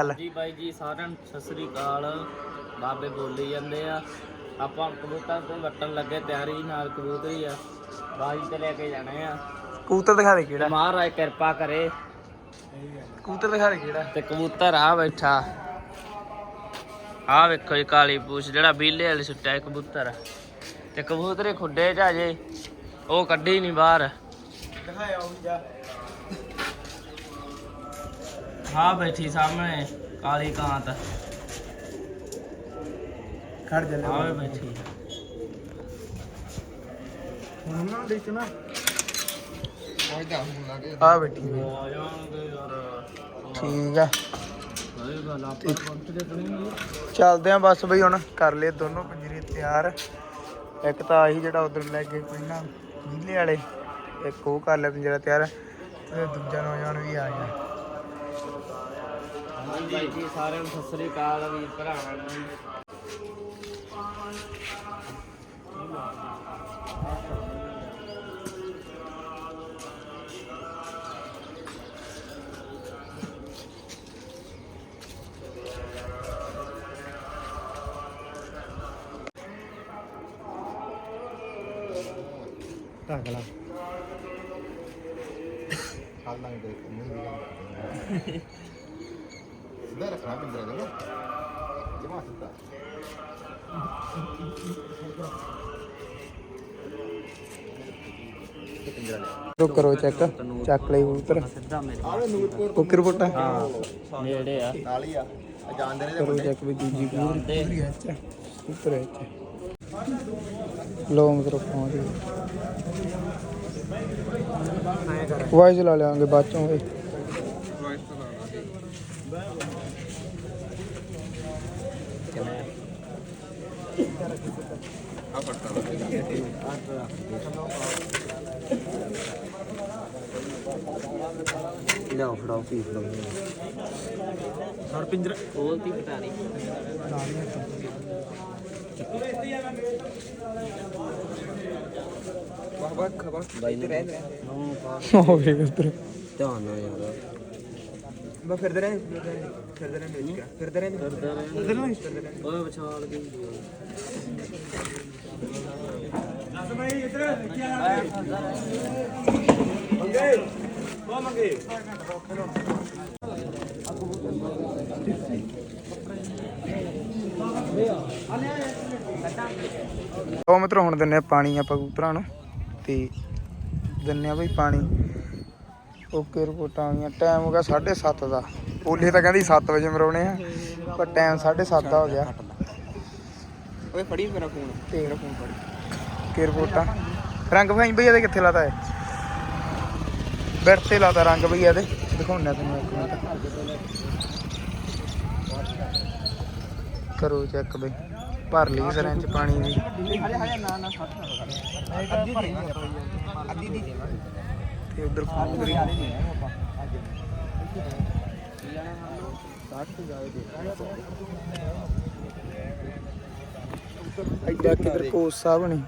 ਚੱਲ ਜੀ ਬਾਈ ਜੀ ਸਾਰਿਆਂ ਨੂੰ ਸਤਿ ਸ੍ਰੀ ਅਕਾਲ। ਬਾਬੇ ਬੋਲੀ ਜਾਂਦੇ ਆ। ਆਪਾਂ ਕਬੂਤਰ ਤੇ ਵੱਟਣ ਲੱਗੇ ਤਿਆਰੀ ਨਾਲ ਕਬੂਤਰੀ ਆ। ਬਾਜੀ ਤੇ ਲੈ ਕੇ ਜਾਣੇ ਆ। ਕਬੂਤਰ ਦਿਖਾ ਦੇ ਕਿਹੜਾ। ਮਹਾਰਾਜ ਕਿਰਪਾ ਕਰੇ। ਕਬੂਤਰ ਦਿਖਾ ਦੇ ਕਿਹੜਾ। ਤੇ ਕਬੂਤਰ ਆ ਬੈਠਾ। ਆ ਵੇਖੋ ਇਹ ਕਾਲੀ ਪੂਛ ਜਿਹੜਾ ਬੀਲੇ ਵਾਲੇ ਸੁੱਟਿਆ ਇਹ ਕਬੂਤਰ। ਤੇ ਕਬੂਤਰੇ ਖੁੱਡੇ ਚ ਅਜੇ ਉਹ ਕੱਢੀ ਨਹੀਂ ਬਾਹਰ। ਦਿਖਾਇਆ ਉਹ ਜਾ। ਹਾਂ ਬੈਠੀ ਸਾਹਮਣੇ ਕਾਲੀ ਕਾਂਤ। ਖੜ ਜਾ ਆ ਵੀ ਬੈਠੀ। ਹੁਣ ਨਾ ਦੇਖਣਾ ਆ ਬੈਠੀ ਹੋਈ। ਆ ਜਾਣਗੇ ਯਾਰ ਠੀਕ ਆ। ਸਹੀ ਗੱਲ ਆਪਾਂ ਚੱਲਦੇ ਆ ਬਸ ਬਈ ਹੁਣ ਕਰ ਲਏ ਦੋਨੋਂ ਪੰਜਰੇ ਤਿਆਰ। ਇੱਕ ਤਾਂ ਆਹੀ ਜਿਹੜਾ ਉਧਰ ਲੈ ਕੇ ਪਹਿਲਾਂ ਨੀਲੇ ਵਾਲੇ ਇੱਕ ਉਹ ਕਰ ਲਿਆ ਪੰਜਰਾ ਤਿਆਰ। ਤੇ ਦੂਜਾ ਨੌਜਵਾਨ ਵੀ ਆ ਗਿਆ। ਹਾਂਜੀ ਜੀ ਸਾਰਿਆਂ ਨੂੰ ਸਤਿ ਸ੍ਰੀ ਅਕਾਲ ਵੀਰ ਭਰਾਵਾਂ ਨੂੰ ਢੱਕ ਲਾ। ਸਿੱਧਾ ਰੱਖਣਾ ਪਿੰਜਰਾ ਦੇ ਇਹ ਪਿੰਜਰਾ ਲੈ ਤੋ ਕਰੋ ਚੈੱਕ ਚੱਕ ਲਈ ਮੇਰੇ ਆਵੇ ਨੂਰਪੁਰ ਓਕੇ ਰਿਪੋਰਟਾ ਹਾਂ ਨੇੜੇ ਆ ਨਾਲ ਹੀ ਆ ਜਾਣਦੇ ਨੇ ਕਰੋ ਚੈੱਕ ਵੀ ਦੂਜੀ। ਪੂਰੀ ਹੈ ਚ ਉੱਪਰ ਹੈ ਚ ਲੋ ਮਤਲਬ ਪਹੁੰਚ ਗਏ ਵਾਇਸ ਲਾ ਲਿਆਂਗੇ ਬਾਅਦ ਚੋਂ ਇਹ ਲਿਆਓ ਫੜਾਓ ਪੀਸ ਲਓ ਹਰ ਪਿੰਜਰਾ ਖੋਲਤੀ ਕਟਾਰੀ ਵਾਹ ਵਾਹ ਖਬਰ ਬਾਈ ਨੇ। ਰਹਿ ਹੋ ਗਏ ਉਧਰ ਧਿਆਨ ਨਾਲ ਯਾਰ। ਮੈਂ ਫਿਰਦੇ ਰਹੇ ਫਿਰਦੇ ਰਹੇ ਵਿੱਚ ਕਾ ਫਿਰਦੇ ਰਹੇ ਫਿਰਦਾ ਰਹਿ ਓਏ ਵਿਚਾਲ ਗਈ ਉਹ ਮਿੱਤਰੋ ਹੁਣ ਦਿੰਨੇ ਆ ਪਾਣੀ ਆਪਾਂ ਕਬੂਤਰਾਂ ਨੂੰ ਤੇ ਦਿੰਨੇ ਆ ਬਈ ਪਾਣੀ। ਓਕੇ ਰਿਪੋਰਟਾਂ ਆ ਗਈਆਂ। ਟਾਈਮ ਹੋ ਗਿਆ 7:30 ਦਾ। ਪੋਲੀ ਤਾਂ ਕਹਿੰਦੀ 7 ਵਜੇ ਮਰਾਉਣੇ ਆ ਪਰ ਟਾਈਮ 7:30 ਦਾ ਹੋ ਗਿਆ। ਓਏ ਫੜੀ ਮੇਰਾ ਫੋਨ। ਤੇ ਫੋਨ ਫੜ। ਕੇ ਰਿਪੋਰਟਾਂ। ਰੰਗ ਭਾਈ ਬਈ ਇਹਦੇ ਕਿੱਥੇ ਲਾਤਾ ਹੈ ਬੈਠ ਤੇ ਲਾਤਾ ਰੰਗ ਬਈ ਇਹਦੇ। ਦਿਖਾਉਣਾ ਤੈਨੂੰ ਇੱਕ ਮਿੰਟ। ਕਰੋ ਚੈੱਕ ਬਈ। ਭਰ ਲਈ ਸਰਾਂ ਚ ਪਾਣੀ ਦੀ ਹਰੇ ਹਰੇ ਨਾ ਨਾ ਫੜ ਅੱਧੀ ਦੀ ਅੱਧੀ ਦੀ। ਤੇ ਉਧਰ ਫੂਕਰੀ ਇੱਧਰ ਕਿਧਰ ਕੋਸਾ ਬਣੀ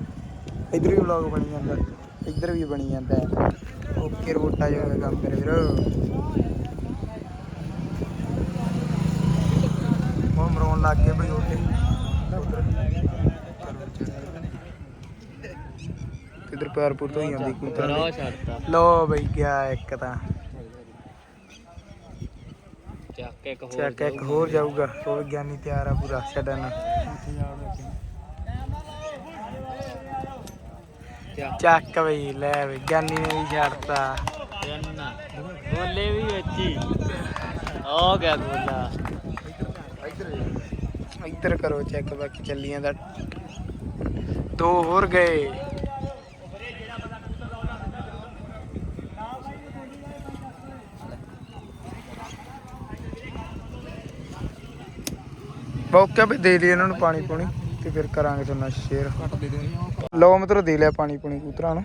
ਇੱਧਰ ਵੀ ਵਲੌਗ ਬਣੀ ਜਾਂਦਾ, ਇੱਧਰ ਵੀ ਬਣੀ ਜਾਂਦਾ ਹੈ। ਓਕੇ ਰੋਟਾ ਜੋ ਕੰਮ ਮੇਰੇ ਵੀਰੋ ਹੁਣ ਮਰੋਣ ਲੱਗ ਗਏ ਬਈ ਉੱਥੇ। ਕਿਧਰ ਪਿਆਰ ਪੁੱਤ ਹੋਈ ਜਾਂਦੀ ਕੂਤਰ ਰਾਹ ਛੱਡਤਾ। ਲੋ ਬਈ ਗਿਆ ਇੱਕ ਤਾਂ। ਚੱਕ ਇੱਕ ਹੋਰ ਚੱਕ ਇੱਕ ਹੋਰ ਜਾਊਗਾ ਉਹ ਵਿਗਿਆਨੀ ਤਿਆਰ ਆ ਪੂਰਾ ਛੱਡਣ ਚੱਕ। ਚੱਕ ਬਈ ਲੈ ਵਿਗਿਆਨੀ ਨੇ ਵੀ ਛੱਡਤਾ। ਬੋਲੇ ਵੀ ਵਿੱਚੀ ਆ ਗਿਆ ਗੋਲਾ ਇੱਧਰ ਕਰੋ ਚੈੱਕ ਬਾਕੀ ਚੱਲੀਆਂ ਦਾ। ਦੋ ਹੋਰ ਗਏ। ਬੋਕਿਆ ਵੀ ਦੇ ਦੇ ਇਹਨਾਂ ਨੂੰ ਪਾਣੀ ਪੂਣੀ ਤੇ ਫਿਰ ਕਰਾਂਗੇ ਤੁਹਾਨੂੰ ਸ਼ੇਅਰ ਲਓ ਮਤਲਬ ਦੇ ਲਿਆ ਪਾਣੀ ਪੂਣੀ ਕੂਤਰਾਂ ਨੂੰ।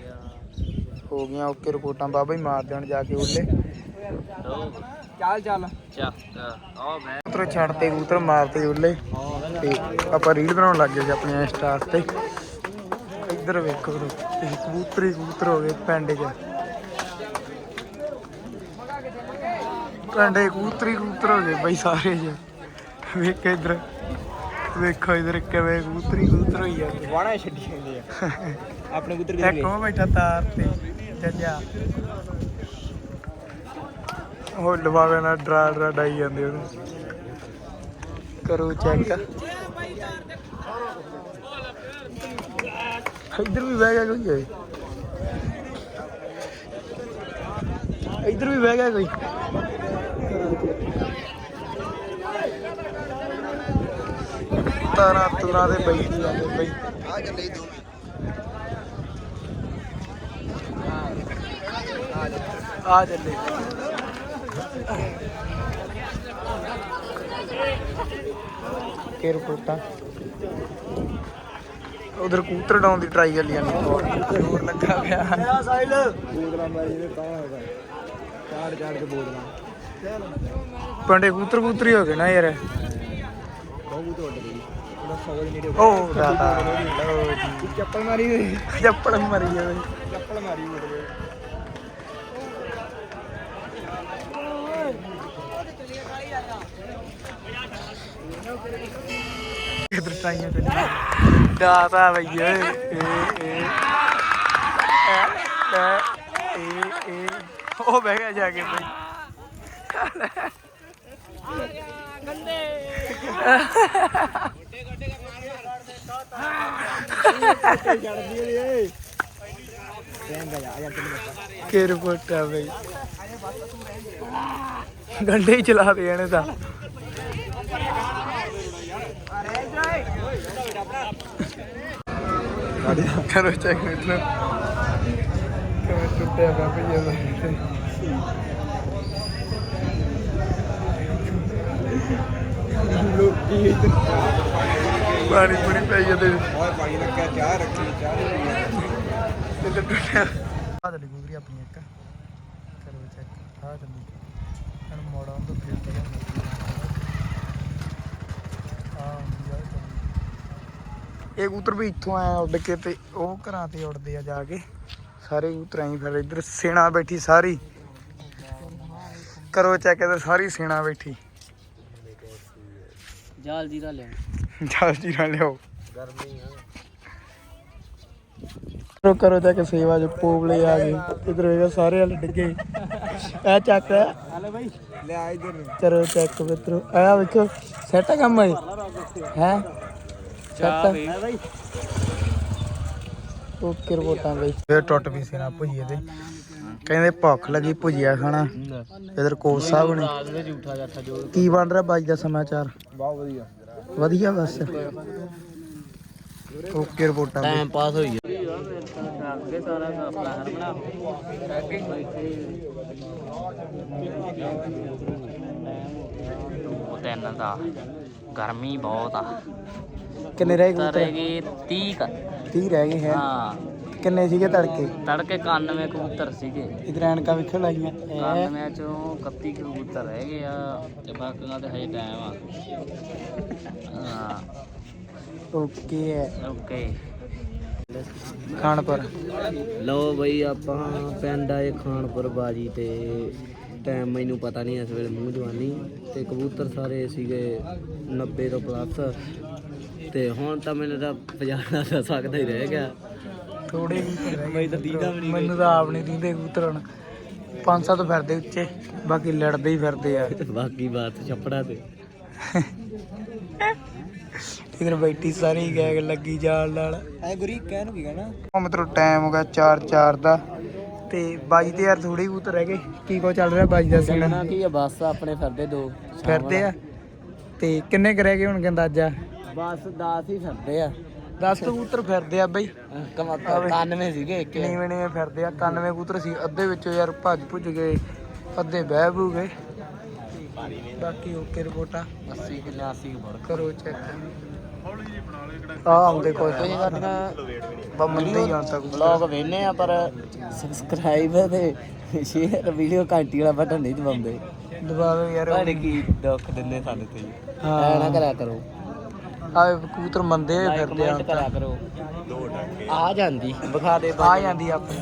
ਹੋ ਗਈਆਂ ਓਕੇ ਰਿਪੋਰਟਾਂ ਬਾਬਾ ਹੀ ਮਾਰ ਦੇਣ ਜਾ ਕੇ ਉਹਲੇ ਦੋ ਚੱਲ ਚੱਲ ਆ ਮੈਂ ਕਬੂਤਰ ਛੱਡਤੇ ਕਬੂਤਰ ਮਾਰਤੇ ਉੱਲੇ। ਤੇ ਆਪਾਂ ਰੀਲ ਬਣਾਉਣ ਲੱਗ ਗਏ ਸੀ ਆਪਣੀ ਇੰਸਟਾ ਤੇ। ਇੱਧਰ ਵੇਖੋ ਵੀਰੋ, ਇਹ ਕਬੂਤਰੀ ਕਬੂਤਰ ਹੋ ਗਏ ਪਿੰਡ 'ਚ। ਕੰਡੇ ਕੂਤਰੀ ਕੂਤਰ ਹੋ ਗਏ ਬਈ ਸਾਰੇ ਜੇ। ਵੇਖ ਇਧਰ। ਵੇਖੋ ਇਧਰ ਕਿਵੇਂ ਕੂਤਰੀ ਕੂਤਰ ਹੋਈ ਜਾਂਦੇ ਵਾਣਾ ਛੱਡੀ ਜਾਂਦੇ ਆ। ਆਪਣੇ ਕੁੱਤਰ ਇੱਕ ਉਹ ਬੈਠਾ ਤਾਰ ਤੇ ਜੱਜਾ ਉਹ ਲਵਾਵੇ ਨਾਲ ਡਰਾ ਡਰਾ ਡਾਈ ਜਾਂਦੇ ਉਹਨੂੰ ਕਰੋ ਚੈੱਕ ਇੱਧਰ ਵੀ ਬਹਿ ਗਿਆ ਕੋਈ ਇੱਧਰ ਵੀ ਬਹਿ ਗਿਆ ਕੋਈ? ਤਾਰਾਂ ਤੁਰਾਂ ਦੇ ਬੈਠੀ ਜਾਂਦੇ ਬਈ ਆ ਚੱਲੇ ਦੋ ਆ ਚੱਲੇ। ਕੇਰ ਕੋਟਾ? ਉਧਰ ਕੂਤਰ ਡਾਉਣ ਦੀ ਟਰਾਈ ਚੱਲੀ ਜਾਂਦੀ। ਹੋਰ ਲੱਗਾ ਪਿਆ। ਆ ਸਾਈਲ ਬੋਦਲਾ ਮਾਰੀ ਇਹਨੇ ਕੌਣ ਹੋਗਾ ਚਾੜ ਚਾੜ ਕੇ ਬੋਦਲਾ ਪੰਡੇ ਕੂਤਰ ਕੂਤਰੀ ਹੋ ਗਏ ਨਾ ਯਾਰ। ਬਹੁਤ ਤੋਂ ਉੱਡ ਗਈ ਉਹਦਾ ਸੌਜ ਨਹੀਂ ਉਹ ਦਾਦਾ ਲਓ ਜੀ ਚੱਪਲ ਮਾਰੀ ਹੋਈ। ਚੱਪੜ ਮਰੀ ਜਾਵੇ ਚੱਪਲ ਮਾਰੀ ਗਈ ਕਿਧਰ ਟਰਾਈਆਂ ਚੱਲੀ ਦਾਦਾ ਭਈਏ ਏ ਏ ਐ ਏ ਏ। ਉਹ ਬਹਿ ਗਿਆ ਜਾ ਕੇ ਬਈ। ਚੜਦੀ ਏ ਏ ਰਹਿੰਦਾ ਜਾ ਆ ਜਾ ਤੈਨੂੰ ਬੱਤਾ ਕਿ ਰਿਪੋਰਟ ਆ ਬਈ? ਗੰਡੇ ਹੀ ਚਲਾ ਦੇ ਇਹਨੇ ਤਾਂ। ਕਰੋ ਚੈੱਕ ਮਿੱਤਰੋ ਕਿਵੇਂ ਟੁੱਟਿਆ ਪਿਆ ਭਈਆ ਦਾ ਲੋਕੀ ਪਾਣੀ ਪੂਣੀ ਪਈ ਜਾਂਦੇ ਓਏ ਪਾਣੀ ਲੱਗਿਆ ਚਾਹ ਰੱਖੀ ਚਾਹ ਨਹੀਂ ਤੇ ਟੁੱਟਿਆ। ਆ ਚੱਲੀ ਗੁਗਰੀ ਆਪਣੀ ਇੱਕ। ਕਰੋ ਚੈੱਕ ਆ ਚੱਲੀ ਹੁਣ ਮੋੜਾ ਤੋਂ ਫਿਰ ਤੇ ਆ। ਹੁੰਦੀ ਆ ਇਹ ਕਬੂਤਰ ਵੀ ਇੱਥੋਂ ਆਇਆ ਉੱਡ ਕੇ ਤੇ ਉਹ ਘਰਾਂ ਤੇ ਉੱਡਦੇ ਆ ਜਾ ਕੇ। ਸਾਰੇ ਕਬੂਤਰ ਆਈ ਫਿਰ ਇੱਧਰ ਸੇਣਾ ਬੈਠੀ ਸਾਰੀ। ਕਰੋ ਚੈੱਕ ਤੇ ਸਾਰੀ ਸੇਣਾ ਬੈਠੀ। ਜਾਲ ਜੀਰਾ ਲਿਆ ਜਲਦੀ ਨਾਲ ਲਿਓ ਕਰੋ ਕਰੋ ਚੈੱਕ ਸੇਵਾ ਜੋ ਪੋਵਲੇ ਆ ਗਏ। ਇਧਰ ਵੇਗਾ ਸਾਰੇ ਹਲ ਡਿੱਗੇ। ਆ ਚੱਕ ਹਲੋ ਬਾਈ। ਲੈ ਆ ਇਧਰ ਕਰੋ ਚੈੱਕ ਮਿੱਤਰੋ। ਆ ਵੇਖੋ ਸੈਟ ਕੰਮ ਹੈ? ਹੈ ਸੈਟ ਬਾਈ। ਓਕੇ ਰਿਪੋਰਟਾਂ ਬਈ। ਫੇਰ ਟੁੱਟ ਵੀ ਸੀ ਨਾ ਭੁਜੀਏ ਤੇ। ਕਹਿੰਦੇ ਭੁੱਖ ਲੱਗੀ ਭੁਜੀਆ ਖਾਣਾ। ਇਧਰ ਕੋਚ ਸਾਹਿਬ ਨੇ। ਜੋ ਕੀ ਬਣ ਰਿਹਾ ਬਾਜ ਦਾ ਸਮਾਚਾਰ? ਬਹੁਤ ਵਧੀਆ। ਵਧੀਆ ਬਸ। ਓਕੇ ਰਿਪੋਰਟਾਂ। ਟਾਈਮ ਪਾਸ ਹੋਈ ਅੱਗੇ ਸਾਰਾ ਆਪਣਾ ਹਰ ਬਣਾ ਦੋ ਤਿੰਨ ਦਾ। ਗਰਮੀ ਬਹੁਤ ਆ। ਕਿੰਨੇ ਰਹਿ ਗਏ ਕਬੂਤਰ ਤਰੇਗੀ 30 ਕ। 30 ਰਹਿ ਗਏ ਹੈ। ਹਾਂ। ਕਿੰਨੇ ਸੀਗੇ ਤੜਕੇ? ਤੜਕੇ 91 ਕਬੂਤਰ ਸੀਗੇ। ਇਧਰ ਐਨਕਾਂ ਵੇਖੋ ਲਾਈਆਂ। ਐ 91 ਚੋਂ 31 ਕਬੂਤਰ ਰਹਿ ਗਏ ਆ ਤੇ ਬਾਕੀਆਂ ਤੇ ਹਜੇ ਟਾਈਮ ਆ। ਹਾਂ। ਓਕੇ ਹੈ ਓਕੇ। ਖਾਨਪੁਰ। ਲਓ ਬਈ ਆਪਾਂ ਪਿੰਡ ਆਏ ਖਾਨਪੁਰ ਬਾਜੀ ਤੇ ਟਾਈਮ ਮੈਨੂੰ ਪਤਾ ਨਹੀਂ ਇਸ ਵੇਲੇ ਮੂੰਹ ਜਵਾਨੀ। ਤੇ ਕਬੂਤਰ ਸਾਰੇ ਸੀਗੇ 90 ਤੋਂ ਪਲੱਸ ਤੇ ਹੁਣ ਤਾਂ ਮੈਨੂੰ ਤਾਂ 50 ਦਾ ਤਾਂ ਸਕਦਾ ਹੀ ਰਹਿ ਗਿਆ। ਥੋੜੇ ਗਏ। ਤਾਂ ਦੀਦਾ ਵੀ ਨਹੀਂ ਮੈਨੂੰ ਤਾਂ ਆਪ ਨਹੀਂ ਦੀਂਦੇ ਕਬੂਤਰ ਹੁਣ ਪੰਜ ਸੱਤ ਫਿਰਦੇ ਉੱਚੇ ਬਾਕੀ ਲੜਦੇ ਹੀ ਫਿਰਦੇ ਆ। ਬਾਕੀ ਬਾਤ ਛੱਪੜਾ ਤੇ। ਇਧਰ ਬੈਠੀ ਸਾਰੀ ਗੈਗ ਲੱਗੀ ਜਾਲ ਨਾਲ। ਐ ਗੁਰੀ ਕਹਿ ਨੂੰ ਕੀ ਕਹਿਣਾ? ਉਹ ਮਿੱਤਰੋ ਟਾਈਮ ਹੋ ਗਿਆ 4 4 ਦਾ। ਤੇ ਬਾਜੀ ਤੇ ਯਾਰ ਥੋੜੀ ਕਬੂਤਰ ਰਹਿ ਗਏ। ਕੀ ਕੋ ਚੱਲ ਰਿਹਾ ਬਾਜੀ ਦਾ ਸੀਨਾ? ਕਹਿਣਾ ਕੀ ਆ ਬਸ ਆਪਣੇ ਫਿਰਦੇ ਦੋ। ਫਿਰਦੇ ਆ। ਤੇ ਕਿੰਨੇ ਕੁ ਰਹਿ ਗਏ ਹੁਣ ਅੰਦਾਜ਼ਾ ਬਸ 10 ਹੀ ਫਿਰਦੇ ਆ। 10 ਕਬੂਤਰ ਫਿਰਦੇ ਆ ਬਈ। ਕਮਾ 91 ਸੀਗੇ ਇੱਕ। ਨੀਵੇਂ ਨੀਵੇਂ ਫਿਰਦੇ ਆ 91 ਕਬੂਤਰ ਸੀ। ਅੱਧੇ ਵਿੱਚੋਂ ਯਾਰ ਭੱਜ ਭੁੱਜ ਗਏ ਅੱਧੇ ਬਹਿ ਬੂ ਗਏ। ਬਾਕੀ ਓਕੇ ਰਿਪੋਰਟਾਂ। 80 ਕਿ 80 ਬੜ ਕਰੋ ਚੈੱਕ। ਆ ਆਉਂਦੇ ਕੋਈ ਬਾ ਮੰਦੇ ਹੀ ਆਉਂਦਾ ਕਬੂਤਰ ਬਲੌਗ ਵੇਨੇ ਆ ਪਰ ਸਬਸਕ੍ਰਾਈਬ ਤੇ ਸ਼ੇਅਰ ਵੀਡੀਓ ਘੰਟੀ ਵਾਲਾ ਬਟਨ ਨਹੀਂ ਦਬਾਉਂਦੇ। ਦਬਾ ਦਿਓ ਯਾਰ। ਤੁਹਾਡੇ ਕੀ ਦੁੱਖ ਦਿੰਦੇ ਸਾਡੇ ਤੇ। ਹਾਂ। ਐ ਨਾ ਕਰਿਆ ਕਰੋ। ਆਵੇ ਕਬੂਤਰ ਮੰਦੇ ਹੋਏ ਫਿਰਦੇ ਆ ਕਮੈਂਟ ਕਰਿਆ ਕਰੋ। ਆ ਜਾਂਦੀ ਵਿਖਾ ਦੇ ਆ ਜਾਂਦੀ ਆਪਣੀ।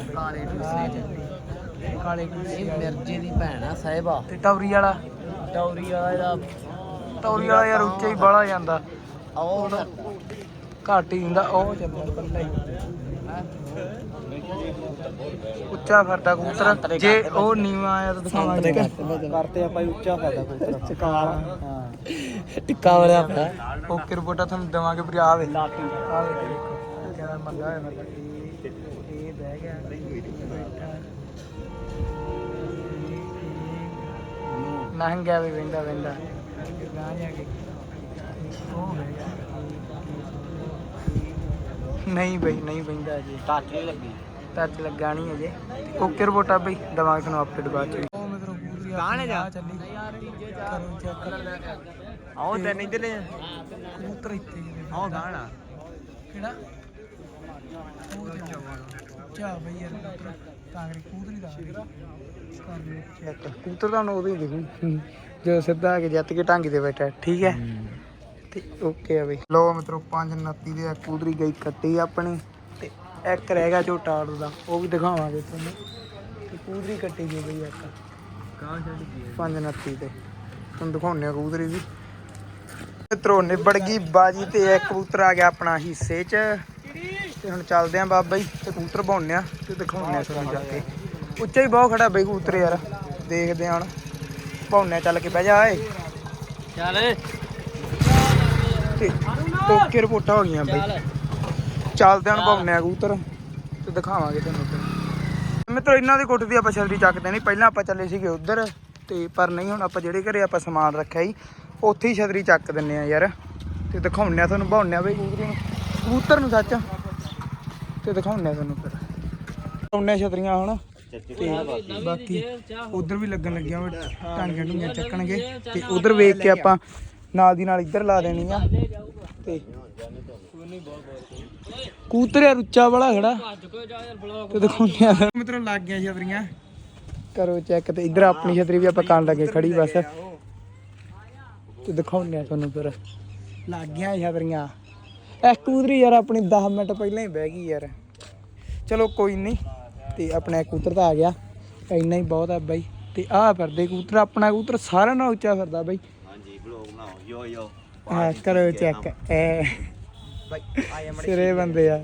ਕਾਲੇ ਕੁਲਸੀ ਇਹ ਮਿਰਜੇ ਦੀ ਭੈਣ ਆ ਸਾਹਿਬਾ। ਤੇ ਟੌਰੀ ਵਾਲਾ। ਟੌਰੀ ਵਾਲਾ ਇਹਦਾ ਟੌਰੀ ਵਾਲਾ ਯਾਰ ਉੱਚਾ ਹੀ ਬਾਹਲਾ ਜਾਂਦਾ। ਆਓ ਘੱਟ ਹੀ ਹੁੰਦਾ ਉਹ ਚੱਲਦਾ। ਪੱਲਾ ਹੀ ਉੱਚਾ ਫਿਰਦਾ ਕਬੂਤਰ। ਜੇ ਉਹ ਨੀਵਾ ਆਇਆ ਤਾਂ ਦਿਖਾਵਾਂਗੇ ਕਰਤੇ ਆਪਾਂ ਉੱਚਾ ਫਾਇਦਾ ਕੋਈ ਚਕਾਲਾ ਹਾਂ। ਟਿੱਕਾ ਵਾਲਾ ਆਪਣਾ। ਓਕੇ ਰਿਪੋਰਟਾਂ ਤੁਹਾਨੂੰ ਦੇਵਾਂਗੇ ਦੇਖੋ। ਕਿਹੜਾ ਮੰਗਾ ਹੋਇਆ ਇਹ ਬਹਿ ਗਿਆ। ਬੈਠਾ। ਨਹੰਗਿਆ ਵੀ ਵੰਦਾ ਵੰਦਾ ਗਾਂ ਜਾ ਕੇ। ਉਹ ਬਹਿ ਗਿਆ। ਨਹੀਂ ਬਈ ਨਹੀਂ ਵੰਦਾ ਜੀ। ਨਹੀਂ ਲੱਗੀ। ਟੱਚ ਲੱਗਾ ਨਹੀਂ ਅਜੇ ਓਕੇ ਰਿਪੋਰਟਾਂ ਬਈ ਦਵਾਂਗੇ ਤੁਹਾਨੂੰ ਅਪਡੇਟ ਬਾਅਦ ਚ। ਉਹ ਮਤਲਬ ਪੂਰੀ ਕਾਹਨੇ ਜਾ? ਚੱਲੀ। ਕਰੋ ਚੈੱਕ ਆਓ ਤੇ ਨਹੀਂ ਦਿਲੇ ਕਬੂਤਰ ਇੱਥੇ ਨੇ। ਆਓ ਗਾਣਾ। ਕਿਹੜਾ? ਉਹ ਤੇ ਚਾ ਬਈ ਯਾਰ ਕਾਂਗਰੀ ਕਬੂਤਰ ਹੀ ਦਾ ਕਰ ਚੈੱਕ ਕਬੂਤਰ ਤੁਹਾਨੂੰ ਉਦੋਂ ਹੀ ਦਿਖੂ। ਜਦੋਂ ਸਿੱਧਾ ਆ ਕੇ ਜੱਤ ਕੇ ਟਾਂਗੀ ਤੇ ਬੈਠਾ ਠੀਕ ਹੈ? ਤੇ ਓਕੇ ਆ ਬਈ। ਲੋ ਮਿੱਤਰੋ 529 ਦੇ ਕਬੂਤਰੀ ਗਈ ਕੱਟੀ ਆਪਣੀ। ਤੇ ਇੱਕ ਰਹਿ ਗਿਆ ਝੋਟਾ ਆੜੂ ਦਾ ਉਹ ਵੀ ਦਿਖਾਵਾਂਗੇ ਤੁਹਾਨੂੰ। ਤੇ ਕਬੂਤਰੀ ਕੱਟੀ ਗਈ ਬਈ ਇੱਕ। ਕਾਂ ਛੱਡ ਕੀ 529 ਤੇ। ਤੁਹਾਨੂੰ ਦਿਖਾਉਂਦੇ ਆ ਕਬੂਤਰੀ ਵੀ। ਮਿੱਤਰੋ ਨਿਬੜ ਗਈ ਬਾਜੀ ਤੇ ਇੱਕ ਕਬੂਤਰ ਆ ਗਿਆ ਆਪਣਾ ਹਿੱਸੇ 'ਚ। ਤੇ ਹੁਣ ਚੱਲਦੇ ਆਂ ਬਾਬਾ ਜੀ ਤੇ ਕਬੂਤਰ ਪਾਉਂਦੇ ਆ ਤੇ ਦਿਖਾਉਂਦੇ ਆ ਤੁਹਾਨੂੰ ਜਾ ਕੇ। ਉੱਚਾ ਹੀ ਬਹੁਤ ਖੜਾ ਬਈ ਕਬੂਤਰ ਯਾਰ ਦੇਖਦੇ ਆ ਹੁਣ। ਆ ਚੱਲ ਕੇ ਬਹਿ ਜਾ ਏ ਚੱਲ। ਤੇ ਓਕੇ ਰਿਪੋਰਟਾਂ ਹੋ ਗਈਆਂ ਬਈ। ਚੱਲਦੇ ਆਂ ਪਾਉਂਦੇ ਆ ਕਬੂਤਰ। ਤੇ ਦਿਖਾਵਾਂਗੇ ਤੁਹਾਨੂੰ ਫਿਰ ਮਿੱਤਰੋ ਇਹਨਾਂ ਦੀ ਕੋਠੀ ਦੀ ਆਪਾਂ ਛਤਰੀ ਚੱਕਦੇ ਨਹੀਂ ਪਹਿਲਾਂ ਆਪਾਂ ਚੱਲੇ ਸੀਗੇ ਉਧਰ ਤੇ ਪਰ ਨਹੀਂ ਹੁਣ ਆਪਾਂ ਜਿਹੜੇ ਘਰੇ ਆਪਾਂ ਸਮਾਨ ਰੱਖਿਆ ਸੀ ਉੱਥੇ ਹੀ ਛਤਰੀ ਚੱਕ ਦਿੰਨੇ ਆ ਯਾਰ। ਤੇ ਦਿਖਾਉਂਦੇ ਆ ਤੁਹਾਨੂੰ ਭਾਉਂਦੇ ਆ ਬਈ ਕਬੂਤਰ ਨੂੰ। ਕਬੂਤਰ ਨੂੰ ਸੱਚ। ਤੇ ਦਿਖਾਉਂਦੇ ਆ ਤੁਹਾਨੂੰ ਫਿਰ ਦਿਖਾਉਂਦੇ ਆ ਛਤਰੀਆਂ ਹੁਣ। ਤੇ ਬਾਕੀ ਉਧਰ ਵੀ ਲੱਗਣ ਲੱਗਿਆ ਵਾ ਟਾਂਗੀਆਂ ਟੁੰਗੀਆਂ ਚੱਕਣਗੇ। ਤੇ ਉਧਰ ਵੇਖ ਕੇ ਆਪਾਂ ਨਾਲ ਦੀ ਨਾਲ ਇੱਧਰ ਲਾ ਦੇਣੀ ਆ। ਤੇ ਕਬੂਤਰ ਯਾਰ ਉੱਚਾ ਵਾਲਾ ਖੜਾ। ਤੇ ਦਿਖਾਉਂਦੇ ਆ। ਮਤਲਬ ਲੱਗ ਗਿਆ ਛਤਰੀਆਂ ਕਰੋ ਚੈੱਕ ਤੇ ਇੱਧਰ ਆਪਣੀ ਛਤਰੀ ਵੀ ਆਪਾਂ ਕਰਨ ਲੱਗੇ ਖੜੀ ਬਸ। ਤੇ ਦਿਖਾਉਂਦੇ ਆ ਤੁਹਾਨੂੰ ਫਿਰ। ਲੱਗ ਗਿਆ ਛਤਰੀਆਂ ਇੱਕ ਕਬੂਤਰੀ ਯਾਰ ਆਪਣੀ 10 ਮਿੰਟ ਪਹਿਲਾਂ ਹੀ ਬਹਿ ਗਈ ਯਾਰ। ਚਲੋ ਕੋਈ ਨਹੀਂ ਤੇ ਆਪਣਾ ਇੱਕ ਕਬੂਤਰ ਤਾਂ ਆ ਗਿਆ। ਇੰਨਾ ਹੀ ਬਹੁਤ ਆ ਬਾਈ। ਤੇ ਆਹ ਫਿਰਦੇ ਕਬੂਤਰ ਆਪਣਾ ਕਬੂਤਰ ਸਾਰਿਆਂ ਨਾਲੋਂ ਉੱਚਾ ਫਿਰਦਾ ਬਾਈ। ਹਾਂਜੀ ਬਲੌਗ ਬਣਾਓ। ਯੋ ਯੋ। ਹਾਂ ਕਰੋ ਚੈੱਕ ਐ ਸਿਰੇ ਬੰਦੇ ਆ।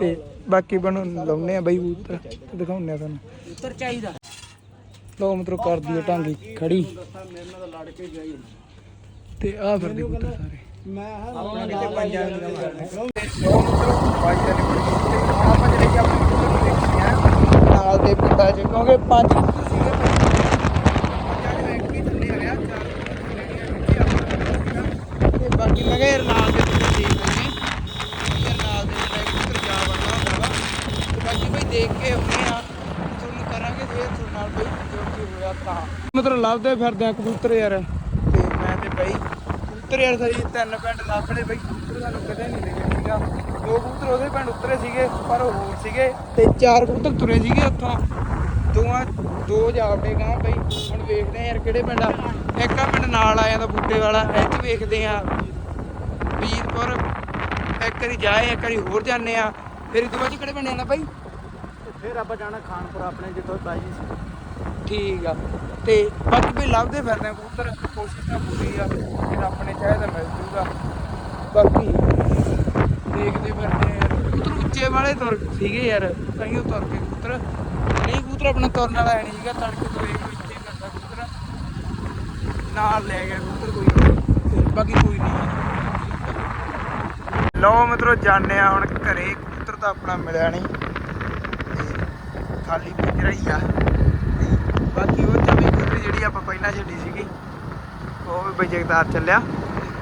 ਤੇ ਬਾਕੀ ਬਣੂ ਲਾਉਨੇ ਆ ਬਾਈ ਕਬੂਤਰ ਤੇ ਦਿਖਾਉਂਦੇ ਆ ਤੁਹਾਨੂੰ। ਉੱਤਰ ਚਾਹੀਦਾ। ਲੋ ਮਤਲਬ ਕਰ ਦਈਏ ਟਾਂਗੀ ਖੜੀ। ਤੇ ਆ ਫਿਰਦੇ ਕਬੂਤਰ ਸਾਰੇ ਮੈਂ ਆਪਣਾ ਕਿਤੇ ਪੰਜਾਂ ਨੂੰ ਲੋ ਮਤਲਬ ਬਾਈ ਦਾ ਨਿਕਲ ਗਈ ਤੇ ਹੁਣ ਆਪਾਂ ਜਿਹੜੇ ਕਿ ਆਪਣੇ ਕਬੂਤਰ ਨੂੰ ਦੇਖੀ ਆ ਨਾਲ ਦੇ ਪਿੰਡਾਂ 'ਚ ਕਿਉਂਕਿ ਪੰਜਾਂ ਦੇ ਇੱਕ ਵੀ ਥੱਲੇ ਆ ਗਿਆ ਚਾਰ ਤੇ ਬਾਕੀ ਮੈਂ ਕਿਹਾ ਯਾਰ ਨਾਲ ਦੇ ਤੁਸੀਂ ਦੇਖ ਲੈਣੇ ਯਾਰ ਨਾਲ ਦੇ ਜਿਹੜਾ ਕਬੂਤਰ ਜਾ ਵੜਦਾ ਹੁੰਦਾ ਵਾ ਤੇ ਬਾਕੀ ਬਈ ਦੇਖ ਕੇ ਆਉਂਦੇ ਆ ਤੁਹਾਨੂੰ ਕਰਾਂਗੇ ਫੇਰ ਤੁਹਾਡੇ ਨਾਲ ਬਈ ਜੋ ਕੀ ਹੋਇਆ ਤਾਂ। ਮਤਲਬ ਲੱਭਦੇ ਫਿਰਦੇ ਆ ਕਬੂਤਰ ਯਾਰ। ਤੇ ਮੈਂ ਤੇ ਬਈ ਕਬੂਤਰ ਯਾਰ ਸਹੀ ਤਿੰਨ ਪਿੰਡ ਲੱਭੜੇ ਬਈ ਕਬੂਤਰ ਸਾਨੂੰ ਕਿਤੇ ਨਹੀਂ ਦਿਖੇ ਸੀਗਾ। ਦੋ ਕਬੂਤਰ ਉਹਦੇ ਪਿੰਡ ਉਤਰੇ ਸੀਗੇ ਪਰ ਉਹ ਹੋਰ ਸੀਗੇ। ਤੇ ਚਾਰ ਕਬੂਤਰ ਤੁਰੇ ਸੀਗੇ ਉੱਥੋਂ। ਦੋਵਾਂ ਦੋ ਜਾਵੜੇ ਗਾਂ ਬਈ। ਹੁਣ ਵੇਖਦੇ ਆ ਯਾਰ ਕਿਹੜੇ ਪਿੰਡ ਆ। ਇੱਕ ਆ ਪਿੰਡ ਨਾਲ ਆ ਜਾਂਦਾ ਬੂਟੇ ਵਾਲਾ 'ਚ ਵੇਖਦੇ ਆ ਵੀਰਪੁਰ ਇੱਕ ਵਾਰੀ ਜਾਏ ਇੱਕ ਵਾਰੀ ਹੋਰ ਜਾਂਦੇ ਆ ਫਿਰ ਇਹ ਤੋਂ ਬਾਅਦ ਕਿਹੜੇ ਪਿੰਡ ਆਣਾ ਬਾਈ? ਫਿਰ ਆਪਾਂ ਜਾਣਾ ਖਾਨਪੁਰ ਆਪਣੇ ਜਿੱਥੋਂ ਬਾਜੀ ਸੀ। ਠੀਕ ਆ। ਤੇ ਬਾਕੀ ਵੀ ਲੱਭਦੇ ਫਿਰਦੇ ਆ, ਕਬੂਤਰ ਕੋਸ਼ਿਸ਼ ਤਾਂ ਪੂਰੀ ਆ ਕਿ ਆਪਣੇ ਚਾਹੇ ਤਾਂ ਮਿਲ ਜੂਗਾ। ਬਾਕੀ ਦੇਖਦੇ ਫਿਰਦੇ ਆ। ਯਾਰ ਕਬੂਤਰ ਉੱਚੇ ਵਾਲੇ ਤੁਰ ਸੀਗੇ ਯਾਰ ਕਹੀਂ ਤੁਰ ਕੇ ਕਬੂਤਰ। ਨਹੀਂ, ਕਬੂਤਰ ਆਪਣਾ ਤੁਰਨ ਵਾਲਾ ਹੈ ਨਹੀਂ ਸੀਗਾ ਤੜਕੇ ਤੋਂ ਵੇਖ ਇੱਥੇ ਹੀ ਕਬੂਤਰ। ਨਾਲ ਲੈ ਗਿਆ ਕਬੂਤਰ ਕੋਈ। ਬਾਕੀ ਕੋਈ ਨਹੀਂ। ਲਓ ਮਿੱਤਰੋ ਜਾਣੇ ਆ ਹੁਣ ਘਰੇ ਕਬੂਤਰ ਤਾਂ ਆਪਣਾ ਮਿਲਿਆ ਨਹੀਂ। ਖਾਲੀ ਪਿੰਜਰਾ ਹੀ ਆ। ਬਾਕੀ ਉਹ ਚਵੀ ਕਬੂਤਰੀ ਜਿਹੜੀ ਆਪਾਂ ਪਹਿਲਾਂ ਛੱਡੀ ਸੀਗੀ, ਉਹ ਵੀ ਬਈ ਜਗਦਾਰ ਚੱਲਿਆ।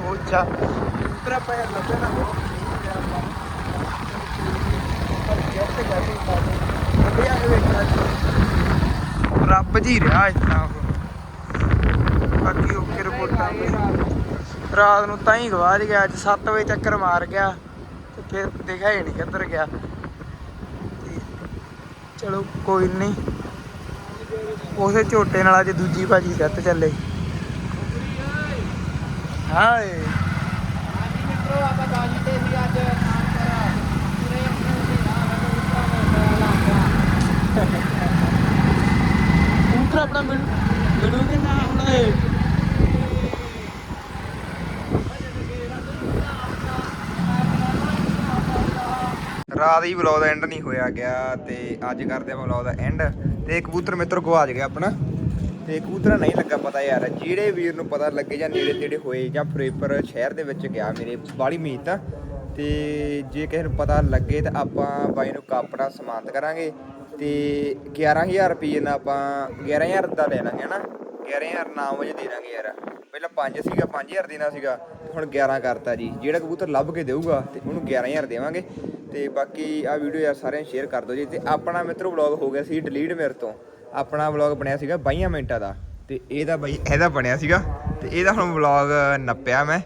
ਉਹ ਚਾ ਕਬੂਤਰ ਆਪਾਂ ਯਾਰ ਨਾ ਬਹੁਤ। ਰੱਬ ਜੀ ਰਿਹਾ ਇਤਨਾ ਉਹ। ਬਾਕੀ ਓਕੇ ਰਿਪੋਰਟਾਂ ਬਈ। ਰਾਤ ਨੂੰ ਤਾਂ ਹੀ ਗਵਾਚ ਗਿਆ ਅੱਜ 7 ਵਜੇ ਚੱਕਰ ਮਾਰ ਗਿਆ, ਤੇ ਫਿਰ ਦਿਖਿਆ ਹੀ ਨਹੀਂ ਕਿੱਧਰ ਗਿਆ। ਚਲੋ ਕੋਈ ਨਹੀਂ ਉਸੇ ਝੋਟੇ ਨਾਲ ਅੱਜ ਦੂਜੀ ਭਾਜੀ ਗੱਤ ਚੱਲੇ। ਹਾਏ। ਮਿੱਤਰੋ ਆਪਾਂ ਬਾਜੀ ਤੇ ਸੀ ਅੱਜ ਆਪਣਾ ਮਿਲੂ ਮਿਲੂ ਕਿ ਨਾ ਹੁਣ ਰਾਤ ਹੀ ਵਲੌਗ ਦਾ ਐਂਡ ਨਹੀਂ ਹੋਇਆ ਗਿਆ ਤੇ ਅੱਜ ਕਰਦੇ ਆ ਵਲੌਗ ਦਾ ਐਂਡ ਤੇ ਕਬੂਤਰ ਮਿੱਤਰ ਗਵਾਚ ਗਿਆ ਆਪਣਾ। ਤੇ ਕਬੂਤਰ ਨਹੀਂ ਲੱਗਾ ਪਤਾ ਯਾਰ, ਜਿਹੜੇ ਵੀਰ ਨੂੰ ਪਤਾ ਲੱਗੇ ਜਾਂ ਨੇੜੇ ਤੇੜੇ ਹੋਏ ਜਾਂ ਫਰੇਪਰ ਸ਼ਹਿਰ ਦੇ ਵਿੱਚ ਗਿਆ ਮੇਰੇ ਬਾਲੀ ਮੀਤ ਆ। ਤੇ ਜੇ ਕਿਸੇ ਨੂੰ ਪਤਾ ਲੱਗੇ ਤਾਂ ਆਪਾਂ ਬਾਈ ਨੂੰ ਕਾਪੜਾ ਸਮਾਨਤ ਕਰਾਂਗੇ। ਤੇ 11000 ਰੁਪਏ ਨਾਲ ਆਪਾਂ 11000 ਦਾ ਲੈ ਲਾਂਗੇ ਨਾ 11000 ਨਾਮ ਵਜੇ ਦੇ ਦਾਂਗੇ ਯਾਰ। ਪਹਿਲਾਂ 5 ਸੀਗਾ 5000 ਦੇਣਾ ਸੀਗਾ ਹੁਣ 11 ਕਰਤਾ ਜੀ। ਜਿਹੜਾ ਕਬੂਤਰ ਲੱਭ ਕੇ ਦੇਊਗਾ, ਤੇ ਉਹਨੂੰ 11000 ਦੇਵਾਂਗੇ। ਤੇ ਬਾਕੀ ਆ ਵੀਡੀਓ ਯਾਰ ਸਾਰਿਆਂ ਨੂੰ ਸ਼ੇਅਰ ਕਰ ਦਿਓ ਜੀ। ਤੇ ਆਪਣਾ ਮਿੱਤਰੋ ਵਲੌਗ ਹੋ ਗਿਆ ਸੀ ਡਿਲੀਟ ਮੇਰੇ ਤੋਂ। ਆਪਣਾ ਵਲੌਗ ਬਣਿਆ ਸੀਗਾ 22 ਮਿੰਟਾਂ ਦਾ। ਤੇ ਇਹਦਾ ਬਾਈ ਇਹਦਾ ਬਣਿਆ ਸੀਗਾ। ਤੇ ਇਹਦਾ ਹੁਣ ਵਲੌਗ ਨੱਪਿਆ ਮੈਂ।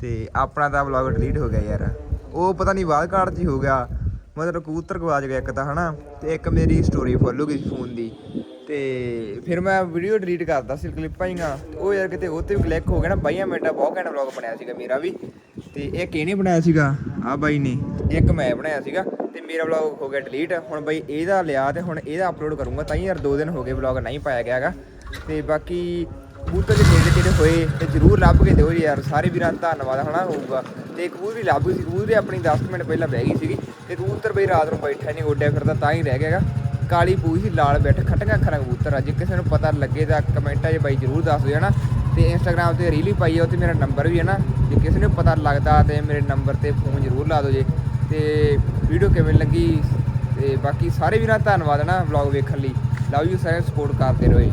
ਤੇ ਆਪਣਾ ਤਾਂ ਵਲੌਗ ਡਿਲੀਟ ਹੋ ਗਿਆ ਯਾਰ। ਉਹ ਪਤਾ ਨਹੀਂ ਬਾਅਦ ਕਾਰਡ 'ਚ ਹੀ ਹੋ ਗਿਆ। ਮਤਲਬ ਕਬੂਤਰ ਗਵਾਚ ਗਿਆ ਇੱਕ ਤਾਂ, ਹਨਾ? ਤੇ ਇੱਕ ਮੇਰੀ ਸਟੋਰੀ ਫੁੱਲ ਗਈ ਫੋਨ ਦੀ। ਤੇ ਫਿਰ ਮੈਂ ਵੀਡੀਓ ਡਿਲੀਟ ਕਰਦਾ ਸੀ ਕਲਿੱਪਾਂ ਹੀਆਂ ਤੇ ਉਹ ਯਾਰ ਕਿਤੇ ਉਹ ਤੇ ਵੀ ਕਲਿੱਕ ਹੋ ਗਿਆ ਨਾ। 22 ਮਿੰਟਾਂ ਬਹੁਤ ਘੈਂਟ ਵਲੌਗ ਬਣਿਆ ਸੀਗਾ ਮੇਰਾ ਵੀ। ਤੇ ਇੱਕ ਇਹਨੇ ਬਣਾਇਆ ਸੀਗਾ? ਆ ਬਾਈ ਨੇ। ਇੱਕ ਮੈਂ ਬਣਾਇਆ ਸੀਗਾ ਤੇ ਮੇਰਾ ਵਲੌਗ ਹੋ ਗਿਆ ਡਿਲੀਟ ਹੁਣ ਬਾਈ ਇਹਦਾ ਲਿਆ ਤੇ ਹੁਣ ਇਹਦਾ ਅਪਲੋਡ ਕਰੂੰਗਾ ਤਾਂ ਹੀ ਯਾਰ 2 ਦਿਨ ਹੋ ਗਏ ਵਲੌਗ ਨਹੀਂ ਪਾਇਆ ਗਿਆ ਹੈਗਾ। ਤੇ ਬਾਕੀ ਕਬੂਤਰ ਦੇ ਨੇੜੇ ਜਿਹੜੇ ਹੋਏ ਤੇ ਜਰੂਰ ਲੱਭ ਕੇ ਦਿਓ ਜੀ ਯਾਰ। ਸਾਰੇ ਵੀਰਾਂ ਦਾ ਧੰਨਵਾਦ ਹਨਾ ਹੋਊਗਾ। ਤੇ ਕਬੂਤਰ ਵੀ ਲੱਭ ਗਈ ਸੀ, ਕਬੂਤਰ ਵੀ ਆਪਣੀ 10 ਮਿੰਟ ਪਹਿਲਾਂ ਬਹਿ ਗਈ ਸੀਗੀ। ਤੇ ਕਬੂਤਰ ਬਈ ਰਾਤ ਨੂੰ ਬੈਠਾ ਨਹੀਂ ਉੱਡਿਆ ਫਿਰਦਾ ਤਾਂ ਹੀ ਰਹਿ ਗਿਆਗਾ ਕਾਲੀ ਪੂਈ ਸੀ, ਲਾਲ ਬੈਠ ਖਟਕਾ ਖਰਾ ਕਬੂਤਰ। ਆ ਜੇ ਕਿਸੇ ਨੂੰ ਪਤਾ ਲੱਗੇ ਤਾਂ ਕਮੈਂਟਾਂ 'ਚ ਬਾਈ ਜਰੂਰ ਦੱਸ ਦਿਓ ਹਨਾ। ਤੇ ਇੰਸਟਾਗ੍ਰam ਤੇ ਰੀਲ ਵੀ ਪਾਈ ਆ ਉੱਤੇ ਮੇਰਾ ਨੰਬਰ ਵੀ ਹੈ ਨਾ, ਜੇ ਕਿਸੇ ਨੂੰ ਪਤਾ ਲੱਗਦਾ ਤੇ ਮੇਰੇ ਨੰਬਰ ਤੇ ਫੋਨ ਜਰੂਰ ਲਾ ਦਿਓ ਜੇ। ਤੇ ਵੀਡੀਓ ਕਿਵੇਂ ਲੱਗੀ? ਤੇ ਬਾਕੀ ਸਾਰੇ ਵੀਰਾਂ ਦਾ ਧੰਨਵਾਦ ਹੈ ਨਾ ਵਲੌਗ ਵੇਖਣ ਲਈ। ਲਵ ਯੂ ਸਾਰੇ ਸਪੋਰਟ ਕਰਦੇ ਰਹੋ ਜੀ।